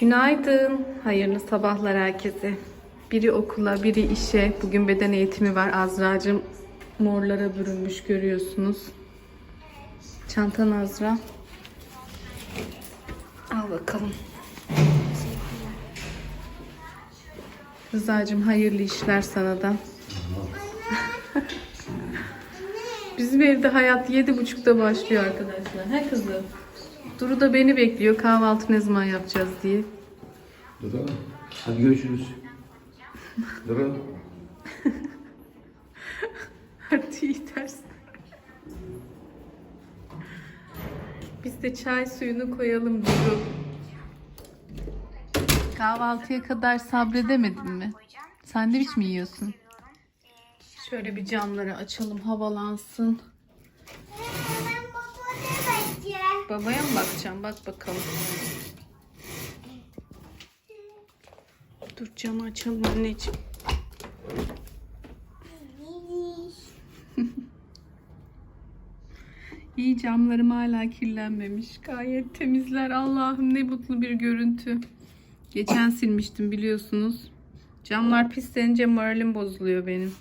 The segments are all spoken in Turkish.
Günaydın. Hayırlı sabahlar herkese. Biri okula, biri işe. Bugün beden eğitimi var. Azra'cığım morlara bürünmüş görüyorsunuz. Çantan Azra. Al bakalım. Rıza'cığım hayırlı işler sana da. Bizim evde hayat yedi buçukta başlıyor arkadaşlar. He kızım? Duru da beni bekliyor kahvaltı ne zaman yapacağız diye. Dora, hadi görüşürüz. Dora, Hadi iyi ders. Biz de çay suyunu koyalım Duru. Kahvaltıya kadar sabredemedin mi? Sandviç mi yiyorsun? Şöyle bir camları açalım havalansın. Babaya mı bakacağım? Bak bakalım. Dur camı açalım anneciğim. İyi camlarım hala kirlenmemiş. Gayet temizler. Allah'ım ne mutlu bir görüntü. Geçen silmiştim biliyorsunuz. Camlar pislenince moralim bozuluyor benim.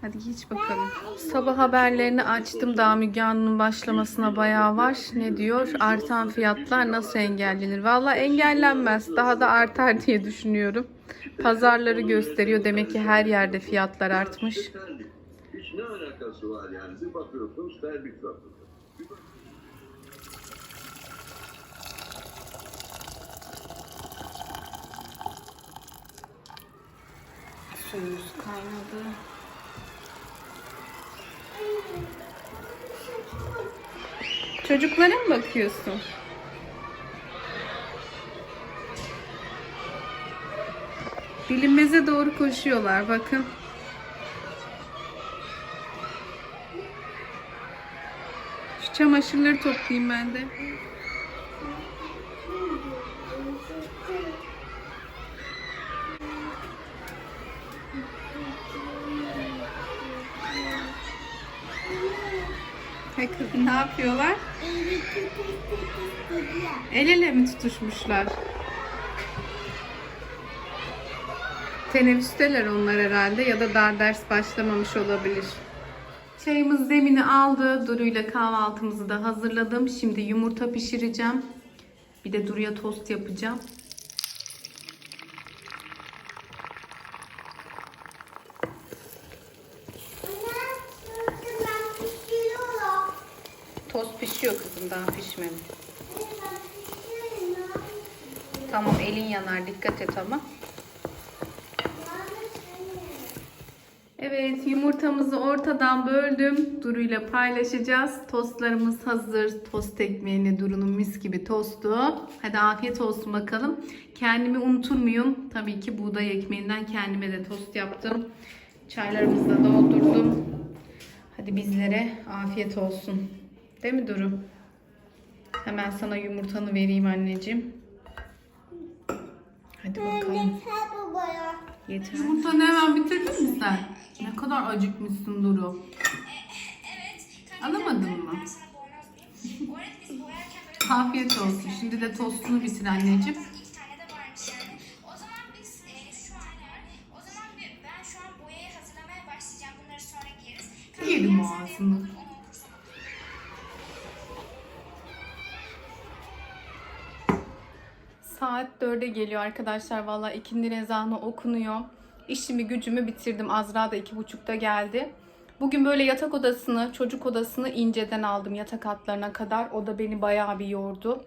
Hadi geç bakalım. Sabah haberlerini açtım. Daha Müge Anlı'nın başlamasına bayağı var. Ne diyor? Artan fiyatlar nasıl engellenir? Valla engellenmez. Daha da artar diye düşünüyorum. Pazarları gösteriyor. Demek ki her yerde fiyatlar artmış. Ne alakası var yani? Bir bakıyorsunuz terlik satılıyor. Suyumuz kaynadı. Çocuklara mı bakıyorsun? Bilinmeze doğru koşuyorlar bakın. Şu çamaşırları toplayayım ben de. Hey kızım ne yapıyorlar? El ele mi tutuşmuşlar? Teneffüsteler onlar herhalde ya da daha ders başlamamış olabilir. Çayımız zemini aldı. Duru ile kahvaltımızı da hazırladım. Şimdi yumurta pişireceğim. Bir de Duru'ya tost yapacağım. Tost pişiyor kızım daha pişmedi. Tamam elin yanar dikkat et ama. Evet yumurtamızı ortadan böldüm. Duru ile paylaşacağız. Tostlarımız hazır. Tost ekmeğini Duru'nun mis gibi tostu. Hadi afiyet olsun bakalım. Kendimi unutur muyum? Tabii ki buğday ekmeğinden kendime de tost yaptım. Çaylarımızı da doldurdum. Hadi bizlere afiyet olsun. Değil mi Duru? Hemen sana yumurtanı vereyim anneciğim. Hadi bakalım. Yeter. Yumurtanı hemen bitirdin mi sen? Ne kadar acıkmışsın Duru. Alamadın mı? Afiyet olsun. Şimdi de tostunu bitir anneciğim. 4'e geliyor arkadaşlar. Valla ikindi ezanı okunuyor. İşimi gücümü bitirdim. Azra da iki buçukta geldi. Bugün böyle yatak odasını, çocuk odasını inceden aldım yatak altlarına kadar. O da beni bayağı bir yordu.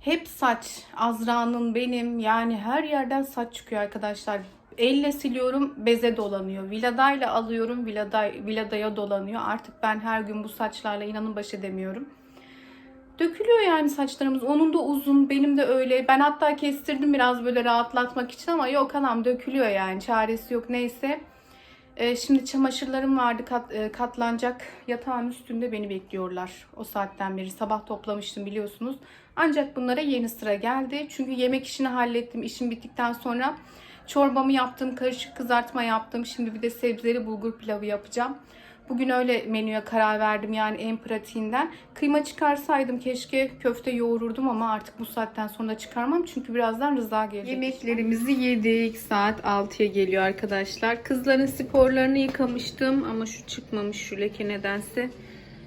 Hep saç. Azra'nın benim yani her yerden saç çıkıyor arkadaşlar. Elle siliyorum beze dolanıyor. Viladayla alıyorum viladay, viladaya dolanıyor. Artık ben her gün bu saçlarla inanın baş edemiyorum. Dökülüyor yani saçlarımız. Onun da uzun, benim de öyle. Ben hatta kestirdim biraz böyle rahatlatmak için ama yok anam dökülüyor yani. Çaresi yok neyse. Ee, şimdi çamaşırlarım vardı kat, e, katlanacak. Yatağın üstünde beni bekliyorlar. O saatten beri sabah toplamıştım biliyorsunuz. Ancak bunlara yeni sıra geldi. Çünkü yemek işini hallettim. İşim bittikten sonra Çorbamı yaptım, karışık kızartma yaptım. Şimdi bir de sebzeli bulgur pilavı yapacağım. Bugün öyle menüye karar verdim yani en pratiğinden. Kıyma çıkarsaydım keşke köfte yoğururdum ama artık bu saatten sonra çıkarmam. Çünkü birazdan Rıza gelecek. Yemeklerimizi yedik. Saat 6'ya geliyor arkadaşlar. Kızların sporlarını yıkamıştım ama şu çıkmamış şu leke nedense.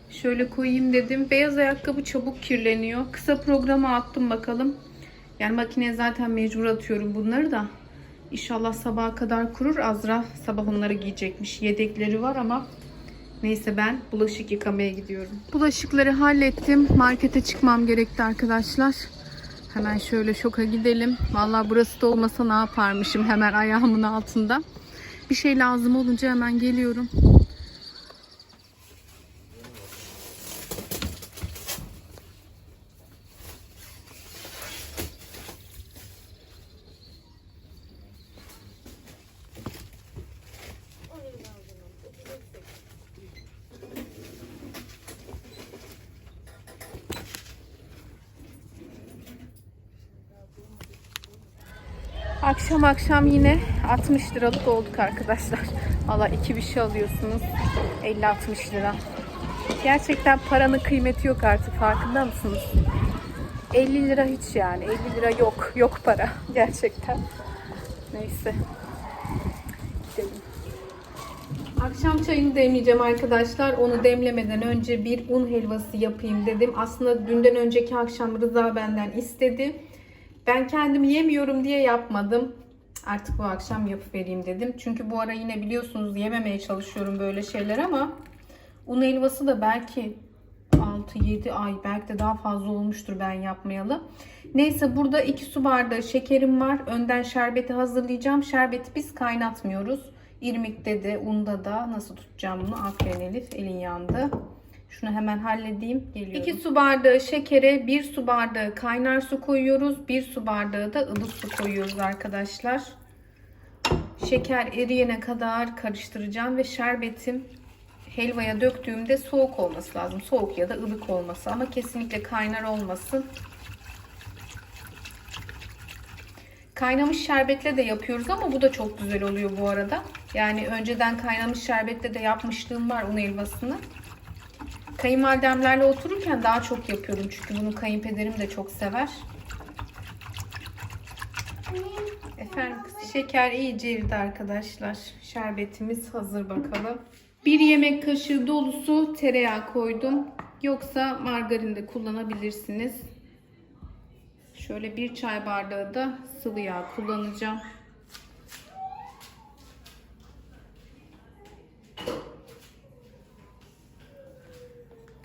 Şöyle koyayım dedim. Beyaz ayakkabı çabuk kirleniyor. Kısa programa attım bakalım. Yani makineye zaten mecbur atıyorum bunları da. İnşallah sabaha kadar kurur. Azra sabah onları giyecekmiş. Yedekleri var ama neyse ben bulaşık yıkamaya gidiyorum. Bulaşıkları hallettim. Markete çıkmam gerekti arkadaşlar. Hemen şöyle şoka gidelim. Vallahi burası da olmasa ne yaparmışım hemen ayağımın altında. Bir şey lazım olunca hemen geliyorum. Akşam akşam yine 60 liralık olduk arkadaşlar. Valla iki bir şey alıyorsunuz. 50-60 lira. Gerçekten paranın kıymeti yok artık farkında mısınız? 50 lira hiç yani. 50 lira yok. Yok para. Gerçekten. Neyse. Gidelim. Akşam çayını demleyeceğim arkadaşlar. Onu demlemeden önce bir un helvası yapayım dedim. Aslında dünden önceki akşam Rıza benden istedi. Ben kendim yemiyorum diye yapmadım. Artık bu akşam yapıvereyim dedim. Çünkü bu ara yine biliyorsunuz yememeye çalışıyorum böyle şeyler ama un helvası da belki 6-7 ay belki de daha fazla olmuştur ben yapmayalı. Neyse burada 2 su bardağı şekerim var. Önden şerbeti hazırlayacağım. Şerbeti biz kaynatmıyoruz. İrmikte de unda da nasıl tutacağım bunu? Aferin Elif elin yandı. Şunu hemen halledeyim. Geliyorum. 2 su bardağı şekere 1 su bardağı kaynar su koyuyoruz. 1 su bardağı da ılık su koyuyoruz arkadaşlar. Şeker eriyene kadar karıştıracağım ve şerbetim helvaya döktüğümde soğuk olması lazım. Soğuk ya da ılık olması ama kesinlikle kaynar olmasın. Kaynamış şerbetle de yapıyoruz ama bu da çok güzel oluyor bu arada. Yani önceden kaynamış şerbetle de yapmışlığım var un helvasını. Kayınvalidemlerle otururken daha çok yapıyordum çünkü bunu kayınpederim de çok sever. Efendim şeker iyice eridi arkadaşlar. Şerbetimiz hazır bakalım. Bir yemek kaşığı dolusu tereyağı koydum. Yoksa margarin de kullanabilirsiniz. Şöyle bir çay bardağı da sıvı yağ kullanacağım.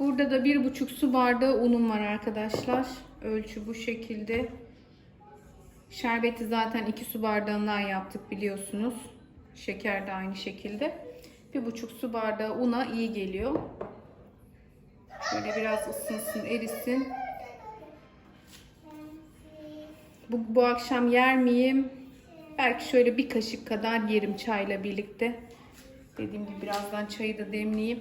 Burada da bir buçuk su bardağı unum var arkadaşlar. Ölçü bu şekilde. Şerbeti zaten 2 su bardağından yaptık biliyorsunuz. Şeker de aynı şekilde. Bir buçuk su bardağı una iyi geliyor. Şöyle biraz ısınsın, erisin. Bu, bu akşam yer miyim? Belki şöyle bir kaşık kadar yerim çayla birlikte. Dediğim gibi birazdan çayı da demleyeyim.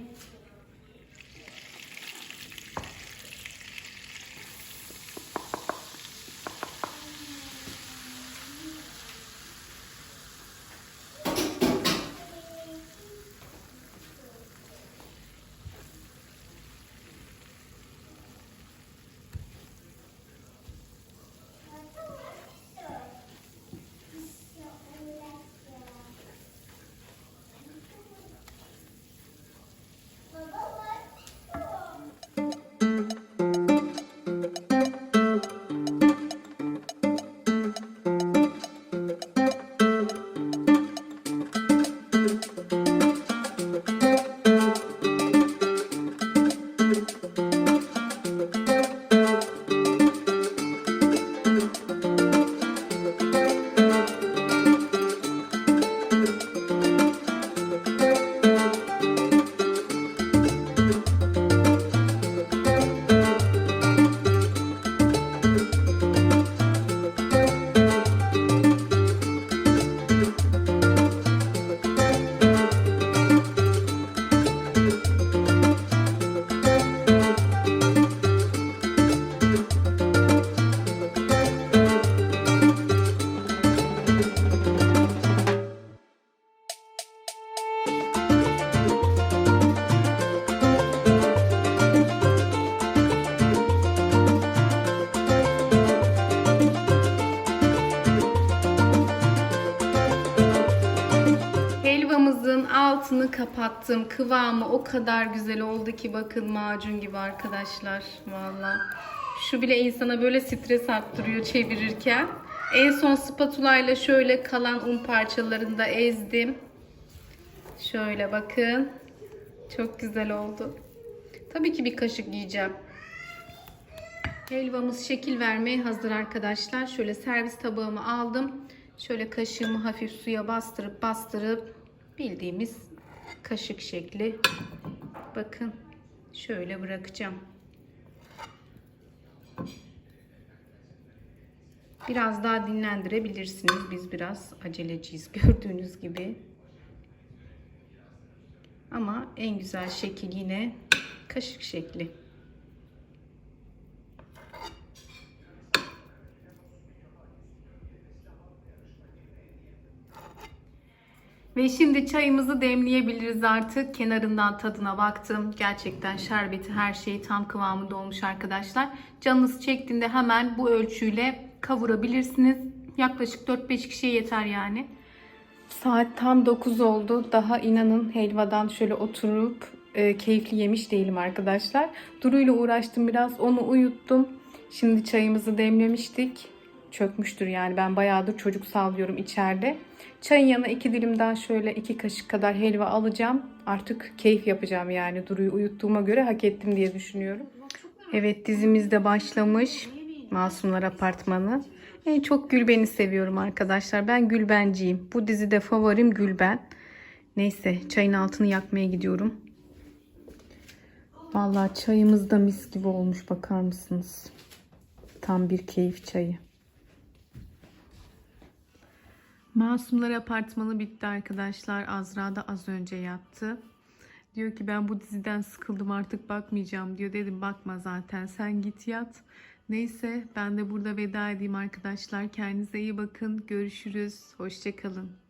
Altını kapattım. Kıvamı o kadar güzel oldu ki bakın macun gibi arkadaşlar. Valla. Şu bile insana böyle stres arttırıyor çevirirken. En son spatula ile şöyle kalan un parçalarını da ezdim. Şöyle bakın. Çok güzel oldu. Tabii ki bir kaşık yiyeceğim. Helvamız şekil vermeye hazır arkadaşlar. Şöyle servis tabağımı aldım. Şöyle kaşığımı hafif suya bastırıp bastırıp bildiğimiz kaşık şekli. Bakın şöyle bırakacağım. Biraz daha dinlendirebilirsiniz. Biz biraz aceleciyiz gördüğünüz gibi. Ama en güzel şekil yine kaşık şekli. Ve şimdi çayımızı demleyebiliriz artık. Kenarından tadına baktım. Gerçekten şerbeti her şeyi tam kıvamında olmuş arkadaşlar. Canınız çektiğinde hemen bu ölçüyle kavurabilirsiniz. Yaklaşık 4-5 kişiye yeter yani. Saat tam 9 oldu. Daha inanın helvadan şöyle oturup e, keyifli yemiş değilim arkadaşlar. Duru ile uğraştım biraz. Onu uyuttum. Şimdi çayımızı demlemiştik. Çökmüştür yani. Ben bayağıdır çocuk sallıyorum içeride. Çayın yanına iki dilim daha şöyle iki kaşık kadar helva alacağım. Artık keyif yapacağım yani. Duru'yu uyuttuğuma göre hak ettim diye düşünüyorum. Evet dizimiz de başlamış. Masumlar Apartmanı. En çok Gülben'i seviyorum arkadaşlar. Ben Gülbenciyim. Bu dizide favorim Gülben. Neyse çayın altını yakmaya gidiyorum. Vallahi çayımız da mis gibi olmuş bakar mısınız? Tam bir keyif çayı. Masumlar Apartmanı bitti arkadaşlar. Azra da az önce yattı. Diyor ki ben bu diziden sıkıldım artık bakmayacağım diyor. Dedim bakma zaten sen git yat. Neyse ben de burada veda edeyim arkadaşlar. Kendinize iyi bakın. Görüşürüz. Hoşçakalın.